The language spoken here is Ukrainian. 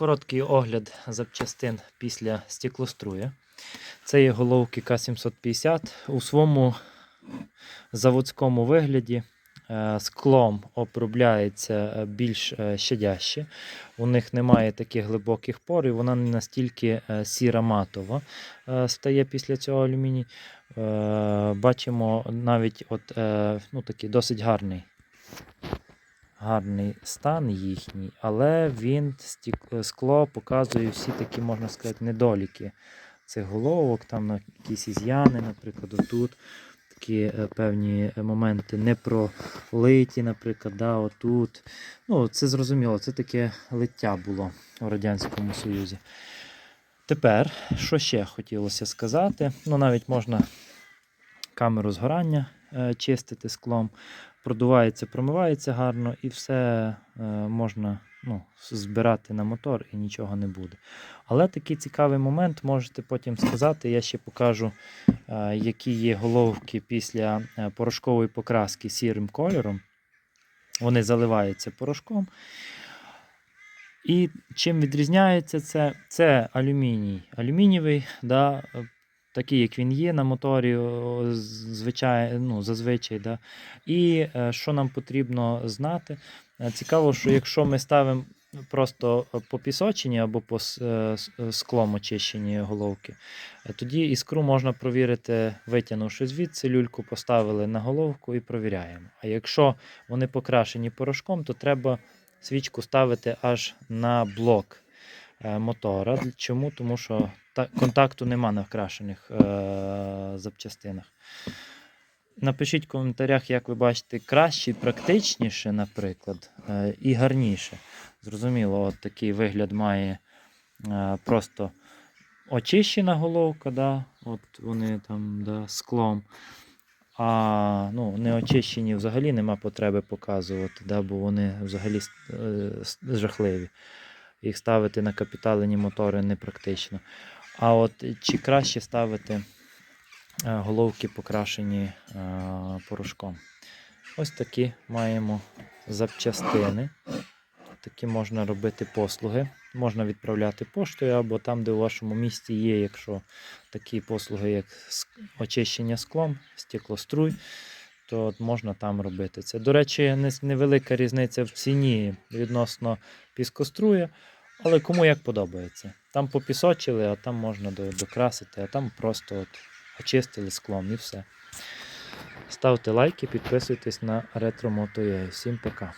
Короткий огляд запчастин після стеклоструя. Це є головки К750 у своєму заводському вигляді. е, Склом обробляється е, більш е, щадяще. У них немає таких глибоких пор, і вона не настільки сіра матова стає після цього алюміній. Бачимо навіть от, ну, такий досить гарний гарний стан їхній, але він стік- скло показує всі такі, можна сказати, недоліки цих головок, там на якісь із'яни, наприклад, отут. Такі е, певні моменти не пролиті, наприклад, да, отут. Ну, це зрозуміло, це таке лиття було у Радянському Союзі. Тепер, що ще хотілося сказати? Ну, навіть можна камеру згорання е, чистити склом, продувається, промивається гарно, і все е, можна ну, збирати на мотор і нічого не буде. Але такий цікавий момент можете потім сказати. Я ще покажу, е, які є головки після е, порошкової покраски сірим кольором. Вони заливаються порошком. І чим відрізняється це? Це алюміній. Алюмінієвий, да, такий, як він є на моторі, звичай, ну, зазвичай. Да. І е, що нам потрібно знати? Е, Цікаво, що якщо ми ставимо просто по пісочині або по е, склом очищені головки, тоді іскру можна провірити, витягнувши звідси, люльку поставили на головку і провіряємо. А якщо вони покрашені порошком, то треба свічку ставити аж на блок мотора. Чому? Тому що контакту нема на вкрашених е, запчастинах. Напишіть в коментарях, як ви бачите, краще, практичніше, наприклад, е, і гарніше. Зрозуміло, от такий вигляд має е, просто очищена головка, да, от вони там да, склом. А ну, не очищені взагалі нема потреби показувати, да, бо вони взагалі е, жахливі. Їх ставити на капіталені мотори непрактично. А от чи краще ставити е, головки покрашені е, порошком? Ось такі маємо запчастини. Такі можна робити послуги. Можна відправляти поштою або там, де у вашому місті є, якщо такі послуги, як очищення склом, стеклоструй, то можна там робити це. До речі, невелика різниця в ціні відносно піскоструя, але кому як подобається. Там попісочили, а там можна докрасити, а там просто от очистили склом і все. Ставте лайки, підписуйтесь на RetroMoto.ua. Всім пока.